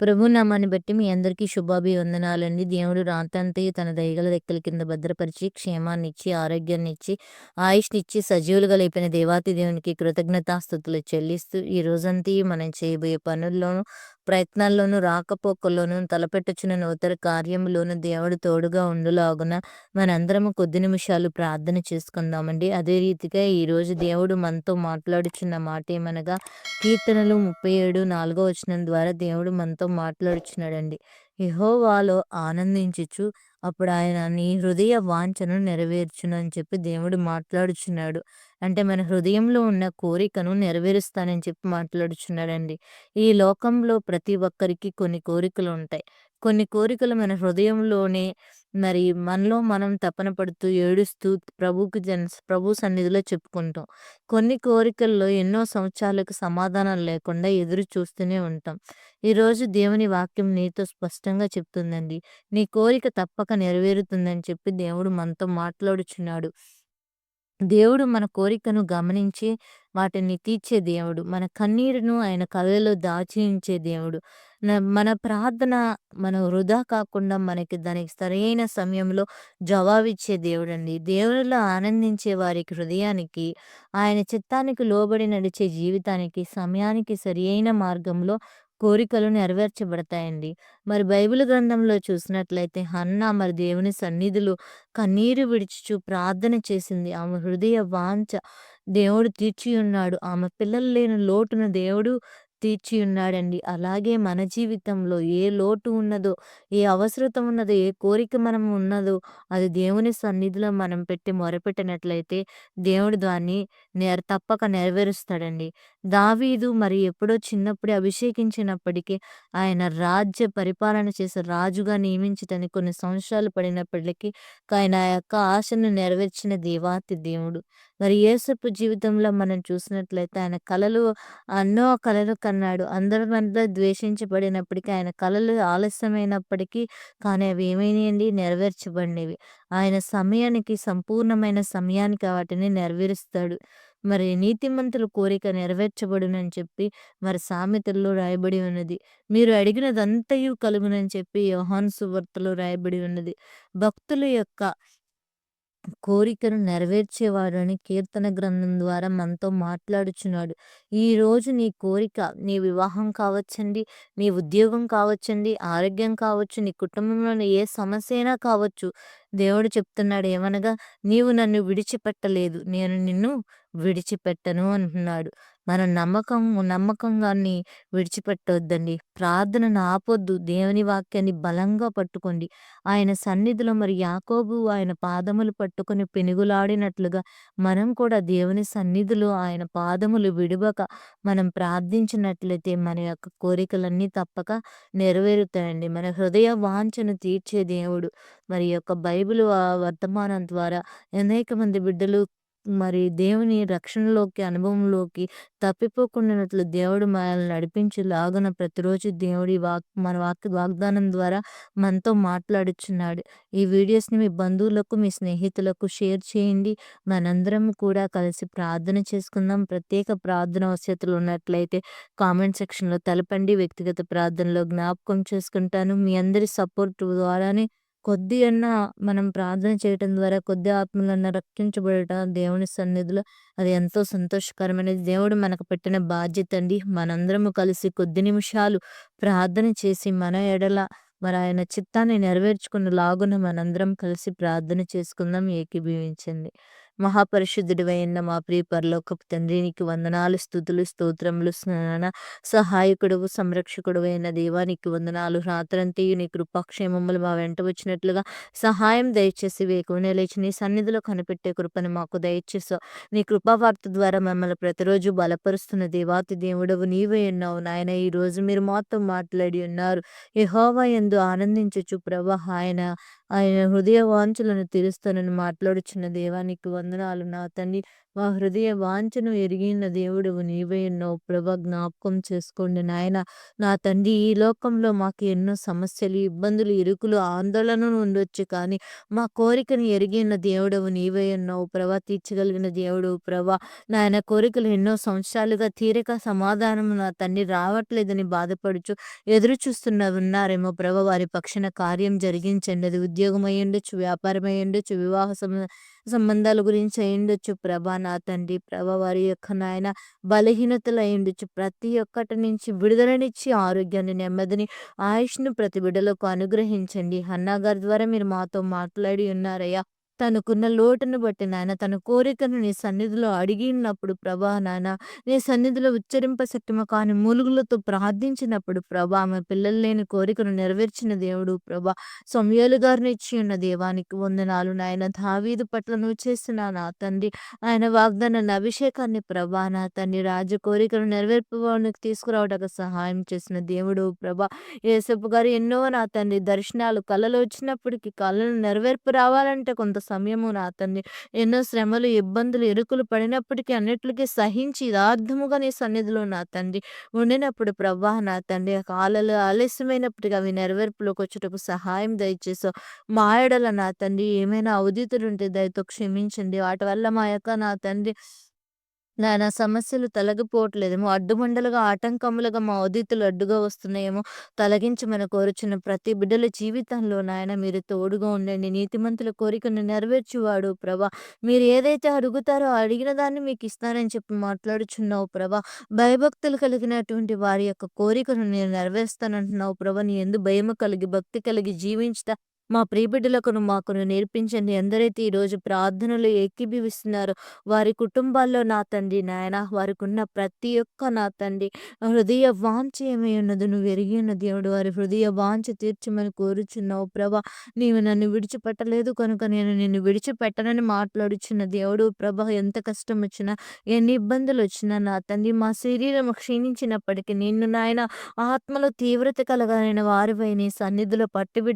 ప్రభు నామాన్ని బట్టి మీ అందరికీ శుభాభివందనాలండి. దేవుడు రాత్రంతయు తన దయగల రెక్కల కింద భద్రపరిచి, క్షేమాన్నిచ్చి, ఆరోగ్యాన్నిచ్చి, ఆయుష్‌నిచ్చి, సజీవులుగా లేపిన దేవాతి దేవునికి కృతజ్ఞతాస్థుతులు చెల్లిస్తూ, ఈ రోజంతా మనం చేయబోయే పనుల్లోనూ, ప్రయత్నాల్లోనూ, రాకపోకల్లోనూ, తలపెట్టుచున్న నూతన కార్యములోనూ దేవుడు తోడుగా ఉండులాగున మనందరము కొద్ది నిమిషాలు ప్రార్థన చేసుకుందామండి. అదే రీతిగా ఈరోజు దేవుడు మనతో మాట్లాడుచున్న మాట ఏమనగా కీర్తనలు 37 నాలుగో వచనం ద్వారా దేవుడు మనతో మాట్లాడుచున్నాడండి. యహోవాలో ఆనందించుచు అప్పుడు ఆయన నీ హృదయ వాంఛను నెరవేర్చును అని చెప్పి దేవుడు మాట్లాడుచున్నాడు. అంటే మన హృదయంలో ఉన్న కోరికను నెరవేరుస్తానని చెప్పి మాట్లాడుచున్నాడండి. ఈ లోకంలో ప్రతి ఒక్కరికి కొన్ని కోరికలు ఉంటాయి కొన్ని కోరికలు మన హృదయంలోనే మరి మనలో మనం తపన పడుతూ, ఏడుస్తూ ప్రభుకి జన్ ప్రభు సన్నిధిలో చెప్పుకుంటాం. కొన్ని కోరికల్లో ఎన్నో సంవత్సరాలకు సమాధానం లేకుండా ఎదురు చూస్తూనే ఉంటాం. ఈరోజు దేవుని వాక్యం నీతో స్పష్టంగా చెప్తుందండి. నీ కోరిక తప్పక నెరవేరుతుందని చెప్పి దేవుడు మనతో మాట్లాడుచున్నాడు. దేవుడు మన కోరికను గమనించి వాటిని తీర్చే దేవుడు. మన కన్నీరును ఆయన కళ్ళలో దాచి ఉంచే దేవుడు. న మన ప్రార్థన మన వృధా కాకుండా మనకి దానికి సరైన సమయంలో జవాబిచ్చే దేవుడండి. దేవుడిలో ఆనందించే వారి హృదయానికి, ఆయన చిత్తానికి లోబడి నడిచే జీవితానికి సమయానికి సరియైన మార్గంలో కోరికలు నెరవేర్చబడతాయండి. మరి బైబిల్ గ్రంథంలో చూసినట్లయితే హన్నా మరి దేవుని సన్నిధిలో కన్నీరు విడిచుచు ప్రార్థన చేసింది. ఆమె హృదయ వాంఛ దేవుడు తీర్చియున్నాడు. ఆమె పిల్లలు లేని లోటును దేవుడు తీర్చి ఉన్నాడండి అలాగే మన జీవితంలో ఏ లోటు ఉన్నదో, ఏ అవసరత ఉన్నదో, ఏ కోరిక మనం ఉన్నదో అది దేవుని సన్నిధిలో మనం పెట్టి మొరపెట్టినట్లయితే దేవుడు దాన్ని నెర తప్పక నెరవేరుస్తాడండి. దావీదు మరి ఎప్పుడో చిన్నప్పుడే అభిషేకించినప్పటికీ ఆయన రాజ్య పరిపాలన చేసే రాజుగా నియమించటానికి కొన్ని సంవత్సరాలు పడినప్పటికీ ఆయన ఆ యొక్క ఆశను నెరవేర్చిన దేవాతి దేవుడు. మరి యేసప్ప జీవితంలో మనం చూసినట్లయితే ఆయన కళలు ఎన్నో కళలు కన్నాడు. అందరి మధ్య ద్వేషించబడినప్పటికీ ఆయన కళలు ఆలస్యమైనప్పటికీ కానీ అవి ఏమైనాయండి నెరవేర్చబడినవి. ఆయన సమయానికి సంపూర్ణమైన సమయానికి వాటిని నెరవేరుస్తాడు. మరి నీతిమంతుల కోరిక నెరవేర్చబడునని చెప్పి మరి సామెతల్లో రాయబడి ఉన్నది. మీరు అడిగినదంతయు కలుగునని చెప్పి యోహాన్ సువార్తలో రాయబడి ఉన్నది. భక్తుల యొక్క కోరికను నెరవేర్చేవాడు అని కీర్తన గ్రంథం ద్వారా మనతో మాట్లాడుచున్నాడు. ఈరోజు నీ కోరిక నీ వివాహం కావచ్చండి, నీ ఉద్యోగం కావచ్చండి, ఆరోగ్యం కావచ్చు, నీ కుటుంబంలోని ఏ సమస్య అయినా కావచ్చు. దేవుడు చెప్తున్నాడు ఏమనగా, నీవు నన్ను విడిచిపెట్టలేదు. నేను నిన్ను విడిచిపెట్టను అంటున్నాడు. మన నమ్మకం నమ్మకంగాన్ని విడిచిపెట్టొద్దండి. ప్రార్థనను ఆపొద్దు. దేవుని వాక్యాన్ని బలంగా పట్టుకోండి. ఆయన సన్నిధిలో మరి యాకోబు ఆయన పాదములు పట్టుకొని పెనుగులాడినట్లుగా మనం కూడా దేవుని సన్నిధిలో ఆయన పాదములు విడువక మనం ప్రార్థించినట్లయితే మన యొక్క కోరికలన్నీ తప్పక నెరవేరుతాయండి. మన హృదయ వాంఛను తీర్చే దేవుడు. మరి యొక్క బైబిల్ వర్తమానం ద్వారా అనేక మంది బిడ్డలు మరి దేవుని రక్షణలోకి, అనుభవంలోకి తప్పిపోకుండానట్లు దేవుడు మనల్ని నడిపించేలాగున ప్రతిరోజు దేవుడి వాక్ మన వాక్ వాగ్దానం ద్వారా మనతో మాట్లాడుచున్నాడు. ఈ వీడియోస్‌ని మీ బంధువులకు, మీ స్నేహితులకు షేర్ చేయండి. మనందరం కూడా కలిసి ప్రార్థన చేసుకుందాం. ప్రత్యేక ప్రార్థన అవసరతలు ఉన్నట్లయితే కామెంట్ సెక్షన్‌లో తెలపండి. వ్యక్తిగత ప్రార్థనలో జ్ఞాపకం చేసుకుంటాను. మీ అందరి సపోర్ట్ ద్వారానే కొద్ది అన్న మనం ప్రార్థన చేయటం ద్వారా కొద్ది ఆత్మలన్న రక్షించబడటం దేవుని సన్నిధిలో అది ఎంతో సంతోషకరమైనది. దేవుడు మనకు పెట్టిన బాధ్యత అండి. మనందరము కలిసి కొద్ది నిమిషాలు ప్రార్థన చేసి మన ఎడల మరి ఆయన చిత్తాన్ని నెరవేర్చుకున్న లాగున మనందరం కలిసి ప్రార్థన చేసుకుందాం. ఏకీభవించండి. మహాపరిశుద్ధుడివైన మా ప్రియ పరలోకపు తండ్రి నీకు వందనాలు, స్తుతులు, స్తోత్రములు స్నాన సహాయకుడువు సంరక్షకుడవైన దేవా నీకు వందనాలు. రాత్రంతయు నీ కృపాక్షేమములు మా వెంట వచ్చినట్లుగా సహాయం దయచేసి వేకువనే లేచి నీ సన్నిధిలో కనిపెట్టే కృపను మాకు దయచేసావు. నీ కృపావార్త ద్వారా మమ్మల్ని ప్రతిరోజు బలపరుస్తున్న దేవాతి దేవుడవు నీవే ఉన్నావు నాయనా. ఈరోజు మీరు మాతో మాట్లాడి ఉన్నారు. యహోవా ఎందు ఆనందించచ్చు ప్రభా ఆయన ఆయన హృదయ వాంఛలను తీరుస్తానని మాట్లాడుచున్న దేవానికి వందనాలు నా తండ్రి. మా హృదయ వాంఛను ఎరిగిన దేవుడు నీవే ఎన్నో ప్రభ జ్ఞాపకం చేసుకోండి నాయన. నా తండ్రి ఈ లోకంలో మాకు ఎన్నో సమస్యలు, ఇబ్బందులు, ఇరుకులు, ఆందోళనలు ఉండొచ్చు కానీ మా కోరికను ఎరిగిన దేవుడవు నీవే ఎన్నో ప్రభా తీర్చగలిగిన దేవుడు ప్రభా. నాయన కోరికలు ఎన్నో సంవత్సరాలుగా తీరిక సమాధానం నా తండ్రి రావట్లేదని బాధపడుచు ఎదురు చూస్తున్న ఉన్నారేమో ప్రభ వారి పక్షన కార్యం జరిగించండి. ఉద్యోగం అయ్యుండొచ్చు, వ్యాపారం అయ్యుండొచ్చు, వివాహ సంబంధాల గురించి అయ్యుండొచ్చు ప్రభా నా తండ్రి. ప్రభ వారి యొక్క నాయన బలహీనతలు అయ్యుండొచ్చు. ప్రతి ఒక్కటి నుంచి విడుదలనిచ్చి ఆరోగ్యాన్ని, నెమ్మదిని, ఆయుష్‌ను ప్రతి బిడ్డలకు అనుగ్రహించండి. హన్నా ద్వారా మీరు మాతో మాట్లాడి ఉన్నారయ్యా. తనకున్న లోటును బట్టి నాయన తన కోరికను నీ సన్నిధిలో అడిగినప్పుడు ప్రభా నాయన నీ సన్నిధిలో ఉచ్చరింప శక్తిమ కాని మూలుగులతో ప్రార్థించినప్పుడు ప్రభా ఆమె పిల్లలు లేని కోరికను నెరవేర్చిన దేవుడు ప్రభా. సమయాలు గారిని ఇచ్చి ఉన్న దేవానికి వందనాలు నాయన. దావీదు పట్ల నువ్వు చేసిన నా తండ్రి ఆయన వాగ్దానాన్ని అభిషేకాన్ని ప్రభా నా తండ్రి రాజు కోరికను నెరవేర్పడానికి తీసుకురావడానికి సహాయం చేసిన దేవుడు ప్రభా. యేసప్ప గారు ఎన్నో నా తండ్రి దర్శనాలు కళలు వచ్చినప్పటికీ కళలు నెరవేర్పు రావాలంటే కొంత సమయము నా తండ్రి. ఎన్నో శ్రమలు, ఇబ్బందులు, ఇరుకులు పడినప్పటికీ అన్నిటికీ సహించి యథార్థముగా నీ సన్నిధిలో నా తండ్రి ఉండినప్పుడు ప్రభా నా తండ్రి ఆ ఆలస్యమైనప్పటికీ అవి నెరవేర్పులోకి వచ్చేటప్పుడు సహాయం దయచేసో మా ఎడల నా తండ్రి ఏమైనా అవధీతులుంటే దయతో క్షమించండి. వాటి వల్ల మా యొక్క నా తండ్రి నాయన సమస్యలు తొలగిపోవట్లేదేమో, అడ్డుమండలుగా ఆటంకములుగా మా ఉదితులు అడ్డుగా వస్తున్నాయేమో తొలగించమని కోరుచున్న ప్రతి బిడ్డల జీవితంలో నాయన మీరు తోడుగా ఉండండి. నీతిమంతుల కోరికను నెరవేర్చువాడు ప్రభా. మీరు ఏదైతే అడుగుతారో అడిగిన దాన్ని మీకు ఇస్తానని చెప్పి మాట్లాడుచున్నావు ప్రభా. భయభక్తులు కలిగినటువంటి వారి యొక్క కోరికను నేను నెరవేరుస్తానంటున్నావు ప్రభా. నీ ఎందు భయము కలిగి, భక్తి కలిగి జీవించట మా ప్రియబిడ్డలకును మాకును నేర్పించండి. ఎందరైతే ఈరోజు ప్రార్థనలు ఏకీభవిస్తున్నారో వారి కుటుంబాల్లో నా తండ్రి నాయన వారికున్న ప్రతి ఒక్క నా తండ్రి హృదయ వాంఛ ఏమై ఉన్నది నువ్వు ఎరిగిన ఉన్న దేవుడు. వారి హృదయ వాంఛ తీర్చమని కోరుచున్నావు ప్రభా. నీవు నన్ను విడిచిపెట్టలేదు కనుక నేను నిన్ను విడిచిపెట్టనని మాట్లాడుచున్న దేవుడు ప్రభా. ఎంత కష్టం వచ్చినా, ఎన్ని ఇబ్బందులు వచ్చినా నా తండ్రి మా శరీరం క్షీణించినప్పటికీ నిన్ను నాయన ఆత్మలో తీవ్రత కలగలిగిన వారిపై నీ సన్నిధిలో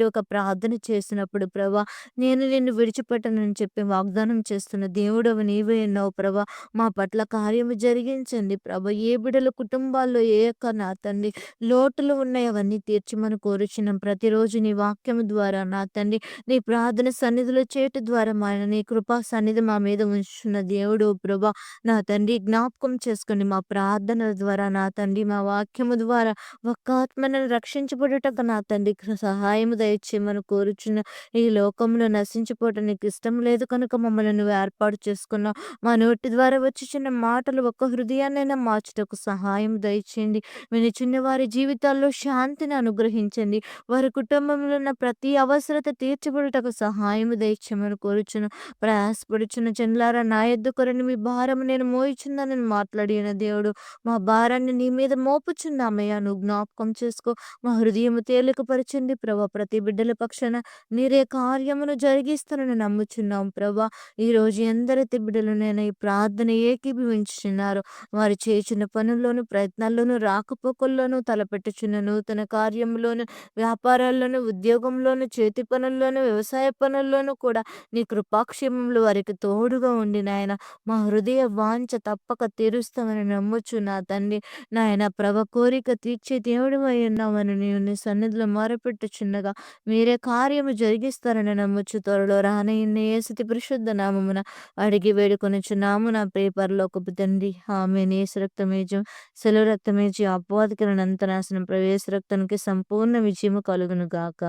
ఒక ప్రార్థన చేసినప్పుడు ప్రభా నేను నిన్ను విడిచిపెట్టనని చెప్పి వాగ్దానం చేస్తున్న దేవుడవు నీవే ఉన్నావు ప్రభా. మా పట్ల కార్యము జరిగించండి ప్రభ ఏ బిడల కుటుంబాల్లో ఏ యొక్క నా తండ్రి లోటులు ఉన్నాయి అవన్నీ తీర్చమని కోరుచున్నాం. ప్రతిరోజు నీ వాక్యం ద్వారా నా తండ్రి నీ ప్రార్థన సన్నిధిలో చేయటం ద్వారా మా నీ కృపా సన్నిధి మా మీద ఉంచుతున్న దేవుడు ప్రభా. నా తండ్రి జ్ఞాపకం చేసుకుని మా ప్రార్థనల ద్వారా నా తండ్రి మా వాక్యము ద్వారా ఒక్క ఆత్మను రక్షించబడుటకు నా తండ్రి సహాయము దయచేయమని కోరుచున్న ఈ లోకంలో నశించిపోవటం నీకు ఇష్టం లేదు కనుక మమ్మల్ని నువ్వు ఏర్పాటు చేసుకున్నావు. మా నోటి ద్వారా వచ్చుచున్న మాటలు ఒక్క హృదయాన్నైనా మార్చుటకు సహాయం దయచేయండి. వినిచున్న వారి జీవితాల్లో శాంతిని అనుగ్రహించండి. వారి కుటుంబంలో ఉన్న ప్రతి అవసరత తీర్చబడుటకు సహాయం దయచేయమని కోరుచును ప్రయాసపడుచున్న చెన్లారా నా ఎద్దుకొరని మీ భారము నేను మోయుచున్నానని మాట్లాడిన దేవుడు. మా భారాన్ని నీ మీద మోపుచున్నామయ్యా నువ్వు జ్ఞాపకం చేసుకో. మా హృదయము తేలికపరచండి ప్రభా. ప్రతి బిడ్డల పక్షాన మీరే కార్యమును జరిగిస్తారని నమ్ముచున్నాం ప్రభా. ఈరోజు ఎందరైతే బిడ్డలు నేను ఈ ప్రార్థన ఏకీభవించుచున్నారో వారు చేసిన పనుల్లోనూ ప్రయత్నాల్లోనూ రాకపోకల్లోనూ తలపెట్టుచున్న నూతన కార్యంలోను వ్యాపారాల్లోను, ఉద్యోగంలోను, చేతి పనుల్లోను, వ్యవసాయ పనుల్లోనూ కూడా నీ కృపాక్షేమములు వారికి తోడుగా ఉండి నాయన మా హృదయ వాంఛ తప్పక తీరుస్తామని నమ్ముచు నా తండ్రి. నాయన ప్రభ కోరిక తీర్చే దేవుడు అయి ఉన్నామని నీ సన్నిధిలో మొరపెట్టుచుండగా మీరే కార్య కార్యము జరిగిస్తారని నమ్మొచ్చు త్వరలో రానయున్న యేసు పరిశుద్ధ నామమున అడిగి వేడుకొనుచున్నాము నా పేపర్లో ఒక తండ్రి. ఆమె నేసు రక్తమేజం సెలవు రక్తమేజి అపవాదికలను అంతనాశనం ప్రవేశ రక్తానికి సంపూర్ణ విజయము కలుగును గాక.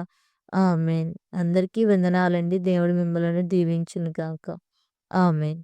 ఆమెన్ అందరికీ వందనాలండి. దేవుడు మిమ్మలను దీవించును గాక. ఆమెన్